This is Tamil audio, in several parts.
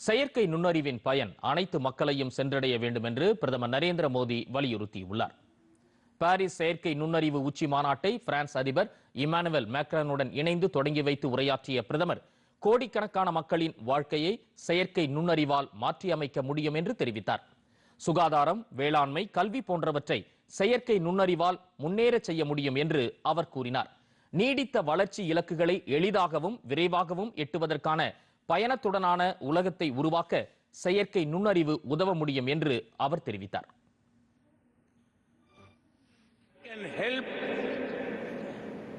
செயற்கை நுண்ணறிவின் பயன் அனைத்து மக்களையும் சென்றடைய வேண்டும் என்று பிரதமர் நரேந்திர மோடி வலியுறுத்தியுள்ளார். பாரிஸ் செயற்கை நுண்ணறிவு உச்சி மாநாட்டை பிரான்ஸ் அதிபர் இமானுவல் மேக்ரானுடன் இணைந்து தொடங்கி வைத்து உரையாற்றிய பிரதமர் கோடிக்கணக்கான மக்களின் வாழ்க்கையை செயற்கை நுண்ணறிவால் மாற்றியமைக்க முடியும் என்று தெரிவித்தார். சுகாதாரம் வேளாண்மை கல்வி போன்றவற்றை செயற்கை நுண்ணறிவால் முன்னேறச் செய்ய முடியும் என்று அவர் கூறினார். நீடித்த வளர்ச்சி இலக்குகளை எளிதாகவும் விரைவாகவும் எட்டுவதற்கான பயணத்துடனான உலகத்தை உருவாக்க செயற்கை நுண்ணறிவு உதவ முடியும் என்று அவர் தெரிவித்தார்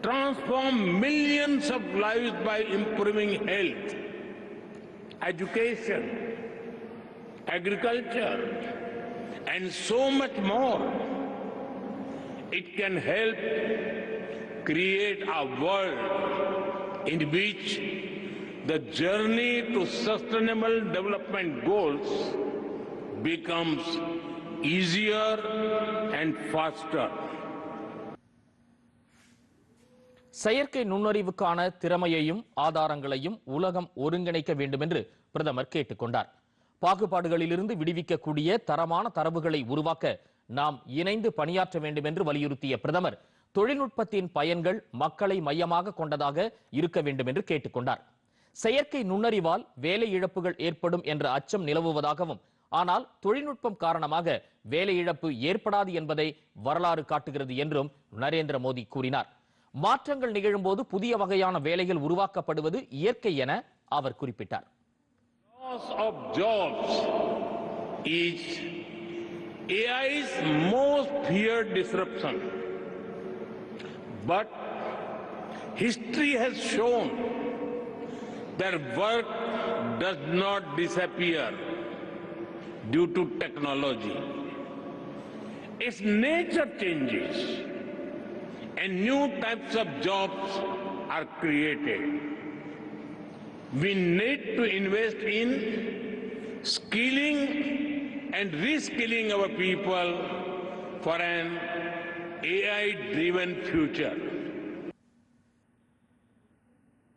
transform millions of lives by improving health, education, agriculture, and so much more. It can help create a world in which the journey to sustainable development goals becomes easier and faster. செயற்கை நுண்ணறிவுக்கான திறமையையும் ஆதாரங்களையும் உலகம் ஒருங்கிணைக்க வேண்டும் என்று பிரதமர் கேட்டுக்கொண்டார் பாகுபாடுகளிலிருந்து விடுவிக்கக்கூடிய தரமான தரவுகளை உருவாக்க நாம் இணைந்து பணியாற்ற வேண்டும் என்று வலியுறுத்திய பிரதமர் தொழில்நுட்பத்தின் பயன்கள் மக்களை மையமாக கொண்டதாக இருக்க வேண்டும் என்று கேட்டுக்கொண்டார் செயற்கை நுண்ணறிவால் வேலை இழப்புகள் ஏற்படும் என்ற அச்சம் நிலவுவதாகவும் ஆனால் தொழில்நுட்பம் காரணமாக வேலை இழப்பு ஏற்படாது என்பதை வரலாறு காட்டுகிறது என்றும் நரேந்திர மோடி கூறினார் மாற்றங்கள் நிகழும்போது புதிய வகையான வேலைகள் உருவாக்கப்படுவது இயற்கை என அவர் குறிப்பிட்டார் AI's most feared disruption. But history has shown that work does not disappear due to technology. Its nature changes and new types of jobs are created. We need to invest in skilling and reskilling our people for an AI driven future.